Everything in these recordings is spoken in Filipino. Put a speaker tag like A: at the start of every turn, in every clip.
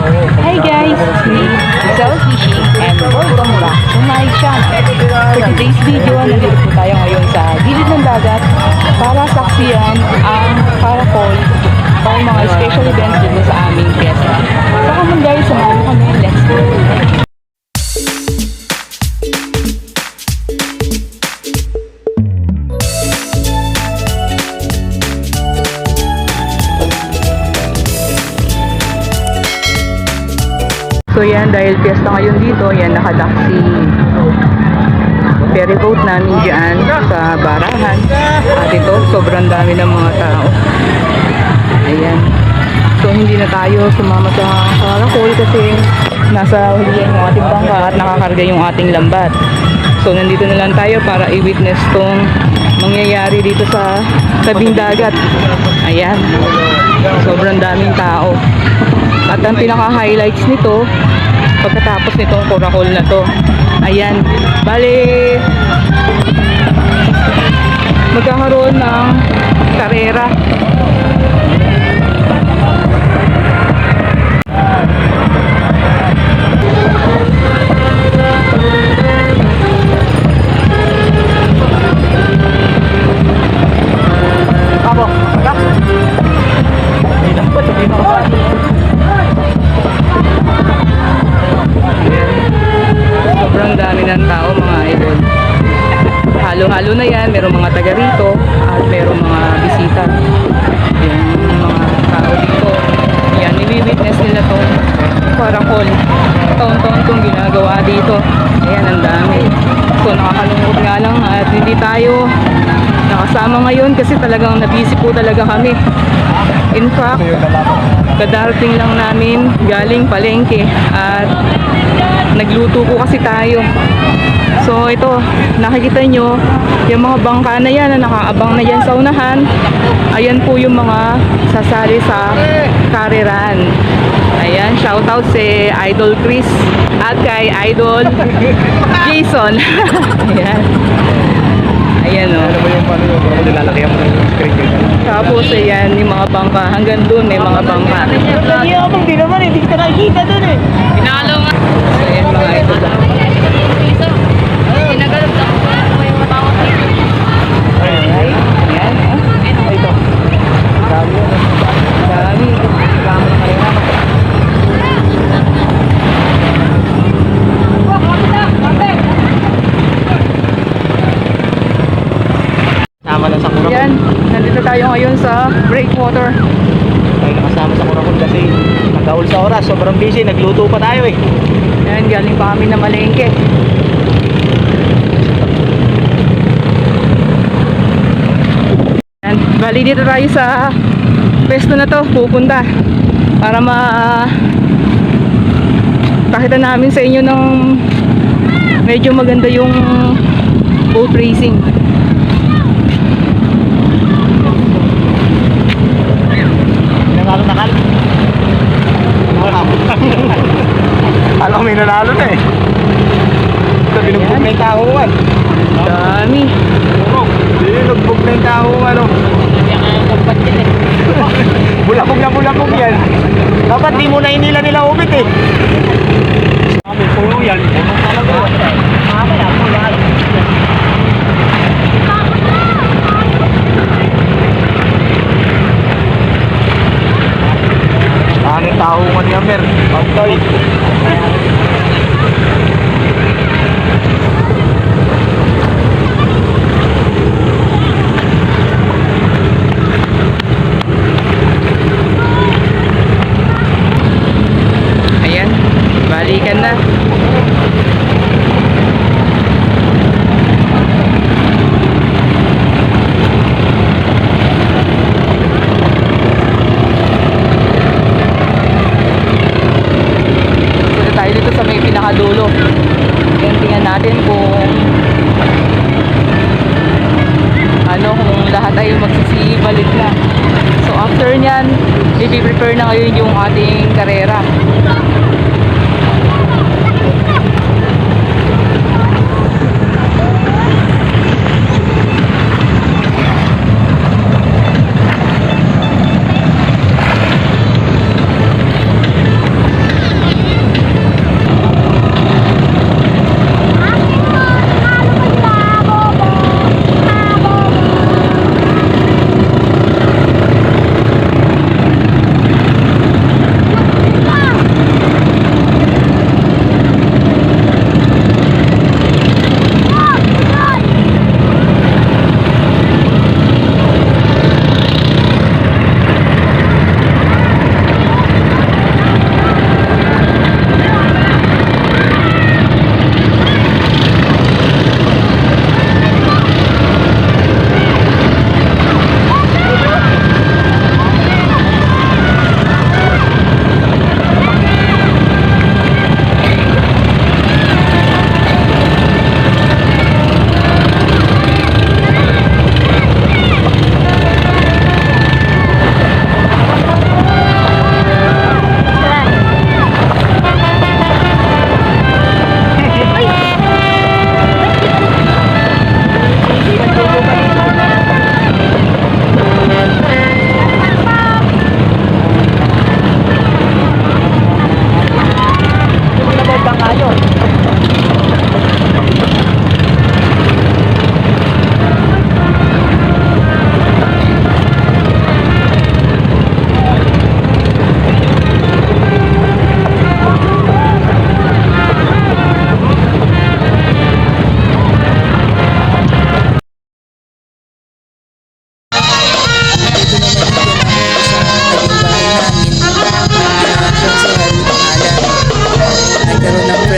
A: Hi guys, me, Giselle Fishing, and welcome back to my channel. For today's video, nandito po tayo ngayon sa gilid ng dagat para saksiyan ang Caracol o mga special events dito sa aming fiesta. So kung guys, samahan mo kami, let's go! So yan, dahil fiesta ngayon dito, yan nakadak si ferry boat namin dyan sa barahan. At ito, sobrang dami ng mga tao. Ayan. So hindi na tayo sumama sa Caracol kasi nasa hulihan yung ating bangka at nakakarga yung ating lambat. So nandito na lang tayo para i-witness tong mangyayari dito sa tabing dagat. Ayan. Sobrang daming tao. At ang pinaka-highlights nito, pagkatapos nitong Corakol na to, ayan, bale, magkakaroon ng karera. Ako, itong ginagawa dito. Ayan, ang dami. So, nakakalungkot nga lang at hindi tayo nakasama ngayon kasi talagang nabisi po talaga kami. In fact, kadarating lang namin galing palengke at nagluto po kasi tayo. So ito, nakikita nyo, yung mga bangka na yan na nakaabang na yan sa unahan, ayan po yung mga sasali sa kariran. Ayan, shoutout si Idol Chris at kay Idol Jason. ayan. Ayan o.
B: Ano ba yung paano yung nilalaki mo ng screen?
A: Tapos ayan, yung mga bangka. Hanggang doon may mga bangka.
C: Hindi ako, naman. Hindi kita nakikita dun eh.
A: Pinalo nga. So ayan mga ito lang. Ayan. Ayan. ah. Ito.
B: Dami yun.
A: Dami. Dami na kayo nga.
B: Tama lang sa Kurakul.
A: Ayan. Nandito tayo ngayon sa breakwater.
B: Tayo nakasama sa Kurakul kasi nagkaul sa oras. Sobrang busy. Nagluto pa tayo eh.
A: Ayan, galing pa kami na malengke. Ayan, bali dito tayo sa pwesto na to, pupunta. Para ma pakita namin sa inyo ng medyo maganda yung boat racing.
B: Nanalo na kal. Alam ko may nanalo na eh. Ito, binugbog na yung tahuan.
A: Dami.
B: Binugbog na yung tahuan. Ano. bulabog na bulabog yan. Dapat di mo na inila nila umit eh. Kami puno yan. Puno talaga. Ano tao mo niya, Mer? Pagtoy.
A: Ayan, balikan na. Punta tayo dito sa may pinakadulo. Ayan, tingnan natin kung ano, ay magsisibalit na. So after nyan, i-prepare na ngayon yung ating karera.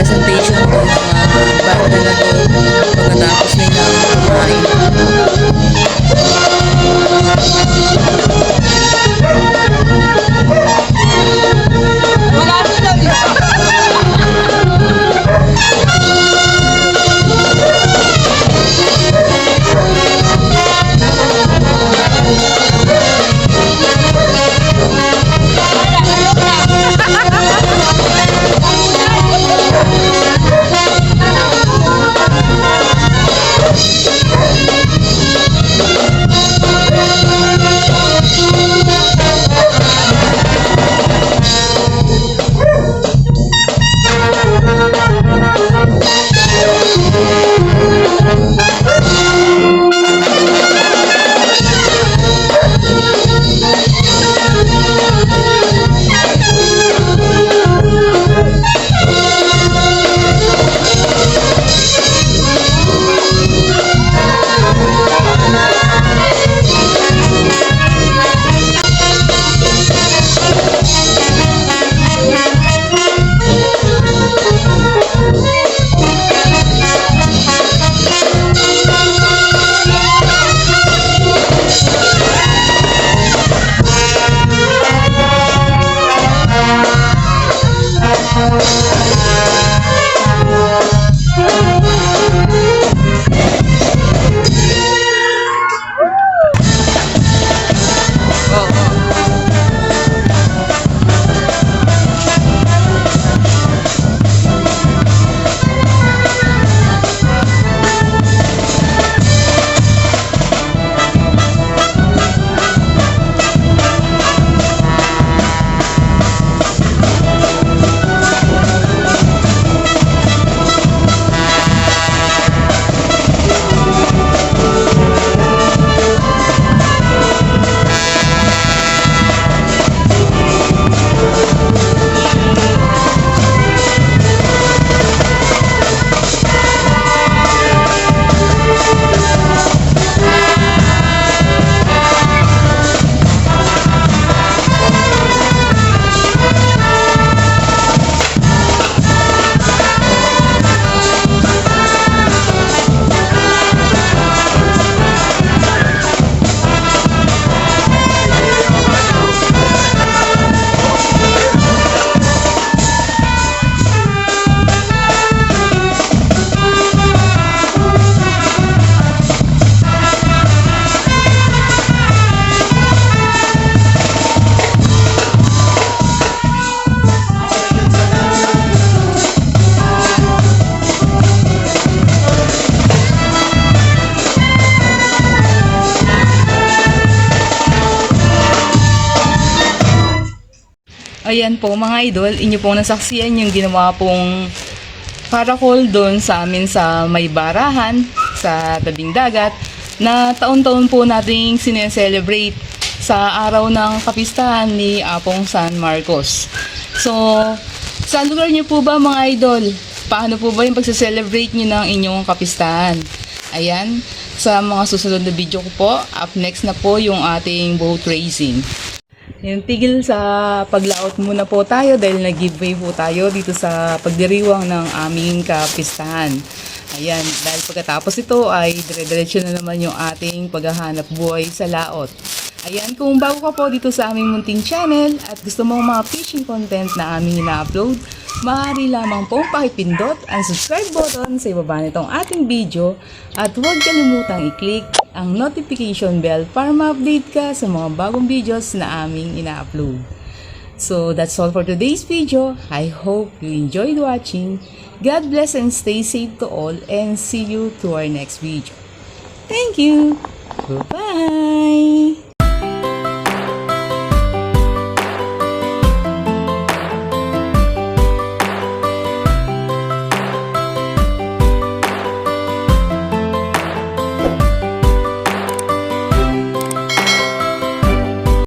A: presentation. Ayan po mga idol, inyo pong nasaksiyan yung ginawa pong paracol doon sa amin sa may barahan sa tabing dagat na taon-taon po nating sineselebrate sa araw ng kapistahan ni Apong San Marcos. So, sa lugar niyo po ba mga idol? Paano po ba yung pagse-celebrate niyo ng inyong kapistahan? Ayan, sa mga susunod na video ko po, up next na po yung ating boat racing. Yung tigil sa paglaot muna po tayo dahil nag-giveaway po tayo dito sa pagdiriwang ng aming kapistahan. Ayan, dahil pagkatapos ito ay dire-diretso na naman yung ating paghahanap buhay sa laot. Ayan, kung bago ka po dito sa aming munting channel at gusto mo mga fishing content na aming ina-upload, maaari lamang pong pakipindot ang subscribe button sa ibaba nitong ating video at huwag kalimutang i-click ang notification bell para ma-update ka sa mga bagong videos na aming ina-upload. So that's all for today's video. I hope you enjoyed watching. God bless and stay safe to all and see you to our next video. Thank you. Goodbye.